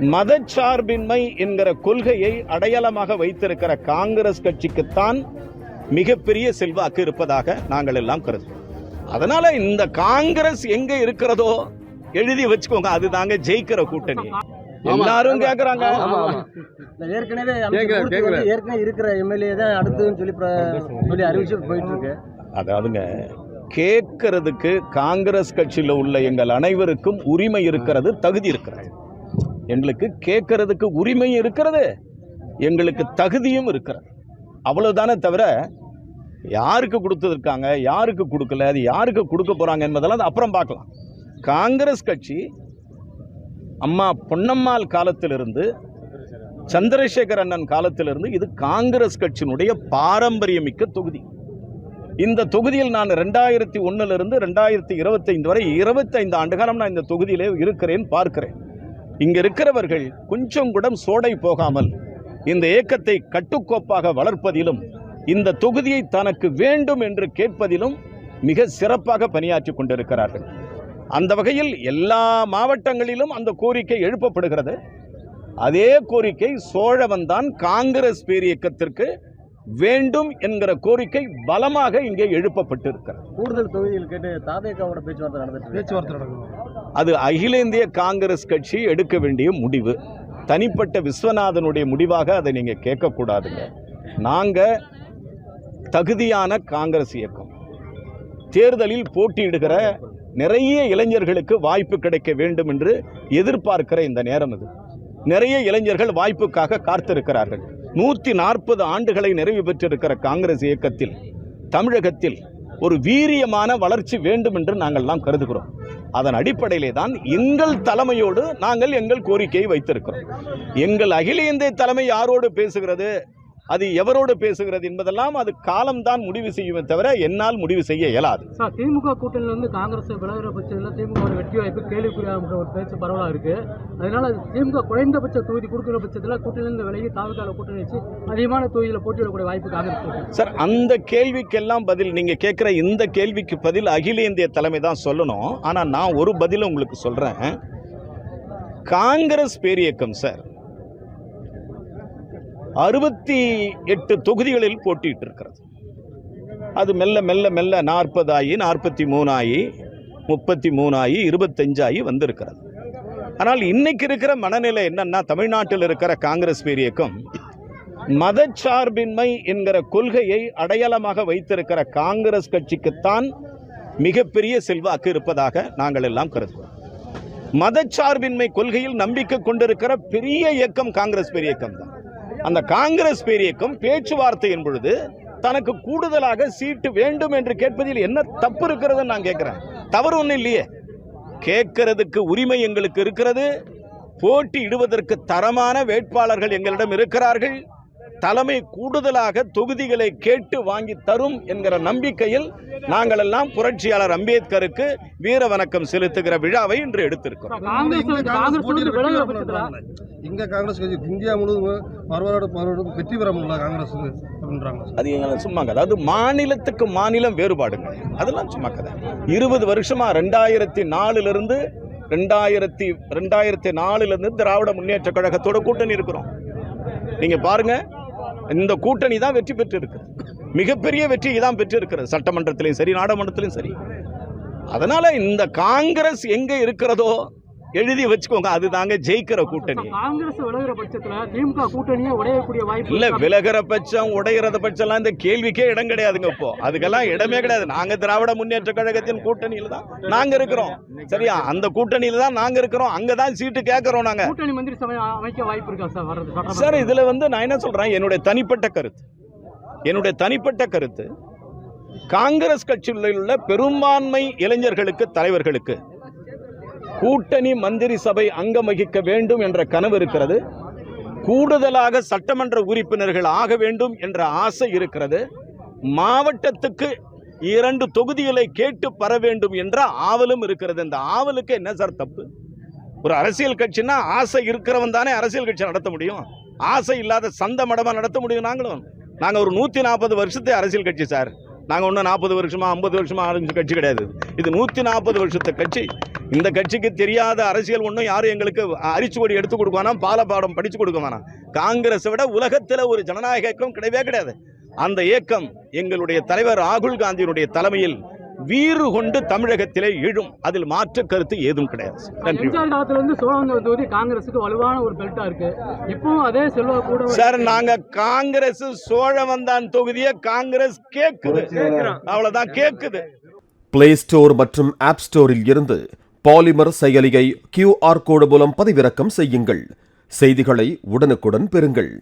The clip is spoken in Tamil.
மதச்சார்பின்மை என்கிற கொள்கையை அடையாளமாக வைத்திருக்கிற காங்கிரஸ் கட்சிக்குத்தான் மிகப்பெரிய செல்வாக்கு இருப்பதாக நாங்கள் எல்லாம் கருதுகிறோம். அதனால இந்த காங்கிரஸ் எங்க இருக்கிறதோ எழுதி வச்சுக்கோங்க அதுதாங்க ஜெயிக்கிற கூட்டணி. எல்லாரும் கேக்குறாங்க. ஆமா ஆமா. இல்ல, ஏற்கனவே ஏற்கனவே இருக்கிற எம்எல்ஏ தான் சொல்லி பிர- சொல்லி அறிவிச்சு போயிட்டு இருக்கு அதாவதுங்க கேட்கறதுக்கு காங்கிரஸ் கட்சியில் உள்ள எங்கள் அனைவருக்கும் உரிமை இருக்கிறது தகுதி இருக்கிறது. எங்களுக்கு கேட்கறதுக்கு உரிமையும் இருக்கிறது எங்களுக்கு தகுதியும் இருக்கிறது. அவ்வளவுதானே தவிர யாருக்கு கொடுத்துருக்காங்க யாருக்கு கொடுக்கல அது யாருக்கு கொடுக்க போகிறாங்க என்பதெல்லாம் அது அப்புறம் பார்க்கலாம். காங்கிரஸ் கட்சி அம்மா பொன்னம்மாள் காலத்திலிருந்து சந்திரசேகர் அண்ணன் காலத்திலிருந்து இது காங்கிரஸ் கட்சியினுடைய பாரம்பரியமிக்க தொகுதி. இந்த தொகுதியில் நான் ரெண்டாயிரத்தி ஒன்றிலிருந்து ரெண்டாயிரத்தி இருபத்தைந்து வரை இருபத்தைந்து ஆண்டு காலம் நான் இந்த தொகுதியிலே இருக்கிறேன் பார்க்கிறேன். இங்கே இருக்கிறவர்கள் கொஞ்சம் கூட சோடை போகாமல் இந்த இயக்கத்தை கட்டுக்கோப்பாக வளர்ப்பதிலும் இந்த தொகுதியை தனக்கு வேண்டும் என்று கேட்பதிலும் மிக சிறப்பாக பணியாற்றி கொண்டிருக்கிறார்கள். அந்த வகையில் எல்லா மாவட்டங்களிலும் அந்த கோரிக்கை எழுப்பப்படுகிறது. அதே கோரிக்கை சோழவன் தான் காங்கிரஸ் பேரியக்கத்திற்கு வேண்டும் என்கிற கோரிக்கை பலமாக இங்கே எழுப்பப்பட்டிருக்கிறது. கூடுதல் தொகுதியில் கேட்டு தாவேக்காவோட பேச்சுவார்த்தை நடந்துட்டு இருக்கு. பேச்சுவார்த்தை நடக்குது அது அகில இந்திய காங்கிரஸ் கட்சி எடுக்க வேண்டிய முடிவு. தனிப்பட்ட விஸ்வநாதனுடைய முடிவாக அதை நீங்க கேட்கக்கூடாதுங்க. நாங்க தகுதியான காங்கிரஸ் இயக்கம். தேர்தலில் போட்டியிடுகிற நிறைய இளைஞர்களுக்கு வாய்ப்பு கிடைக்க வேண்டும் என்று எதிர்பார்க்கிற இந்த நேரம் இது நிறைய இளைஞர்கள் வாய்ப்புக்காக காத்திருக்கிறார்கள். நூற்றி நாற்பது ஆண்டுகளை நிறைவு பெற்றிருக்கிற காங்கிரஸ் இயக்கத்தில் தமிழகத்தில் ஒரு வீரியமான வளர்ச்சி வேண்டும் என்று நாங்கள்லாம் கருதுகிறோம். அதன் அடிப்படையிலே தான் எங்கள் தலைமையோடு நாங்கள் எங்கள் கோரிக்கையை வைத்திருக்கிறோம். எங்கள் அகில இந்திய தலைமை யாரோடு பேசுகிறது? அது எவரோடு பேசுகிறது என்பதெல்லாம் அது காலம்தான் முடிவு செய்யுமே தவிர என்னால் முடிவு செய்ய இயலாது. சார் திமுக கூட்டணியில இருந்து காங்கிரஸ் விலகிற பட்சத்தில் திமுக வெற்றி வாய்ப்பு கேள்விக்குறியாகிற ஒரு பேச்சு பரவலா இருக்கு. அதனால திமுக குறைந்தபட்ச தொகுதி கொடுக்குற பட்சத்தில் கூட்டணியிலிருந்து விலகி தாலுக்கால கூட்டணி வச்சு அதிகமான தொகுதியில் போட்டியிடக்கூடிய வாய்ப்பு காங்கிரஸ் சார் அந்த கேள்விக்கெல்லாம் பதில் நீங்க கேட்குற இந்த கேள்விக்கு பதில் அகில இந்திய தலைமை தான் சொல்லணும். ஆனா நான் ஒரு பதில் உங்களுக்கு சொல்றேன். காங்கிரஸ் பேரியக்கம் சார். அறுபத்தி எட்டு தொகுதிகளில் போட்டியிட்டு இருக்கிறது அது மெல்ல மெல்ல மெல்ல நாற்பதாகி நாற்பத்தி மூணாகி முப்பத்தி மூணாகி இருபத்தஞ்சாகி வந்திருக்கிறது. ஆனால் இன்னைக்கு இருக்கிற மனநிலை என்னன்னா தமிழ்நாட்டில் இருக்கிற காங்கிரஸ் பேரியக்கம் மதச்சார்பின்மை என்கிற கொள்கையை அடையாளமாக வைத்திருக்கிற காங்கிரஸ் கட்சிக்குத்தான் மிகப்பெரிய செல்வாக்கு இருப்பதாக நாங்கள் எல்லாம் கருதுவோம் மதச்சார்பின்மை கொள்கையில் நம்பிக்கை கொண்டிருக்கிற பெரிய இயக்கம் காங்கிரஸ் பேரியக்கம் தான் அந்த காங்கிரஸ் பேரியக்கம் பேச்சுவார்த்தையின் பொழுது தனக்கு கூடுதலாக சீட்டு வேண்டும் என்று கேட்பதில் என்ன தப்பு இருக்கிறதுன்னு நான் கேட்கிறேன். தவறு ஒன்றும் இல்லையே. கேட்கறதுக்கு உரிமை எங்களுக்கு இருக்கிறது. போட்டியிடுவதற்கு தரமான வேட்பாளர்கள் எங்களிடம் இருக்கிறார்கள். தலைமை கூடுதலாக தொகுதிகளை கேட்டு வாங்கி தரும் என்கிற நம்பிக்கையில் நாங்கள் எல்லாம் புரட்சியாளர் அம்பேத்கருக்கு வீர வணக்கம் செலுத்துகிற விழாவை இன்று எடுத்திருக்கிறோம். இங்க காங்கிரஸ் கட்சி இந்தியா முழுவதும் வெற்றி பெற முடியல காங்கிரஸ் அப்படின்றாங்க. அது எங்களை சும்மாங்க அதாவது மாநிலத்துக்கு மாநிலம் வேறுபாடுங்க. அதெல்லாம் சும்மா கதை. இருபது வருஷமா ரெண்டாயிரத்தி நாலுல இருந்து ரெண்டாயிரத்தி ரெண்டாயிரத்தி நாலுல இருந்து திராவிட முன்னேற்ற கழகத்தோட கூட்டணி இருக்கிறோம். நீங்க பாருங்க இந்த கூட்டணி தான் வெற்றி பெற்று மிகப்பெரிய வெற்றியை தான் பெற்றிருக்கிறது. சட்டமன்றத்திலையும் சரி நாடாளுமன்றத்திலையும் சரி. அதனால இந்த காங்கிரஸ் எங்க இருக்கிறதோ எழுதி வச்சுக்கோங்க அதுதாங்க ஜெயிக்கிற கூட்டணி. காங்கிரஸ் விலகிற பட்சத்தில் திமுக கூட்டணியே உடையக்கூடிய வாய்ப்பு இல்ல? விலகிற பட்சம் உடையிறத பட்சம்லாம் இந்த கேள்விக்கே இடம் கிடையாதுங்க இப்போ. அதுக்கெல்லாம் இடமே கிடையாது. நாங்க திராவிட முன்னேற்ற கழகத்தின் கூட்டணியில தான் நாங்க இருக்கிறோம். சரியா? அந்த கூட்டணியில தான் நாங்க இருக்கிறோம். அங்கதான் சீட்டு கேட்கறோம் நாங்க. கூட்டணி மந்திரி சபை அமைக்க வாய்ப்பு இருக்கா சார்? வர்றது சார் இதுல வந்து நான் என்ன சொல்றேன்? என்னுடைய தனிப்பட்ட கருத்து. என்னுடைய தனிப்பட்ட கருத்து காங்கிரஸ் கட்சியில் உள்ள பெரும்பான்மை இளைஞர்களுக்கு தலைவர்களுக்கு கூட்டணி மந்திரி சபை அங்கம் வகிக்க வேண்டும் என்ற கனவு இருக்கிறது. கூடுதலாக சட்டமன்ற உறுப்பினர்கள் ஆக வேண்டும் என்ற ஆசை இருக்கிறது. மாவட்டத்துக்கு இரண்டு தொகுதிகளை கேட்டு பெற வேண்டும் என்ற ஆவலும் இருக்கிறது. இந்த ஆவலுக்கு என்ன சார் தப்பு? ஒரு அரசியல் கட்சின்னா ஆசை இருக்கிறவன் தானே அரசியல் கட்சி நடத்த முடியும். ஆசை இல்லாத சந்த மடமா நடத்த முடியும் நாங்களும். நாங்கள் ஒரு நூற்றி நாற்பது வருஷத்தை அரசியல் கட்சி சார். நாங்கள் ஒன்றும் நாற்பது வருஷமா ஐம்பது வருஷமா ஆரம்பிச்ச கட்சி கிடையாது. இது நூற்றி நாற்பது வருஷத்து கட்சி. இந்த கட்சிக்கு தெரியாத அரசியல் ஒன்றும் யாரும் எங்களுக்கு அரிச்சுவடி எடுத்து கொடுக்க வேணாம் பாலபாடம் படித்து கொடுக்க வேணாம். காங்கிரஸை விட உலகத்தில் ஒரு ஜனநாயக இயக்கம் கிடையவே கிடையாது. அந்த இயக்கம் எங்களுடைய தலைவர் ராகுல் காந்தியினுடைய தலைமையில் வீறு கொண்டு தமிழகத்திலே எழும். அதில் மாற்று கருத்து ஏதும் கிடையாது. நன்றி. எம்ஜிஆர் காலத்துல இருந்து சோழவந்த தொகுதி காங்கிரஸுக்கு வலுவான ஒரு பெல்ட்டா இருக்கு. இப்பவும் அதே செல்வா கூட சார் நாங்க காங்கிரஸ் சோழவந்தான் தொகுதியை காங்கிரஸ் கேக்குது. அவ்வளவுதான் கேக்குது. பிளே ஸ்டோர் மற்றும் ஆப் ஸ்டோரில் இருந்து பாலிமர் செயலியை கியூஆர் கோடு மூலம் பதிவிறக்கம் செய்யுங்கள். செய்திகளை உடனுக்குடன் பெறுங்கள்.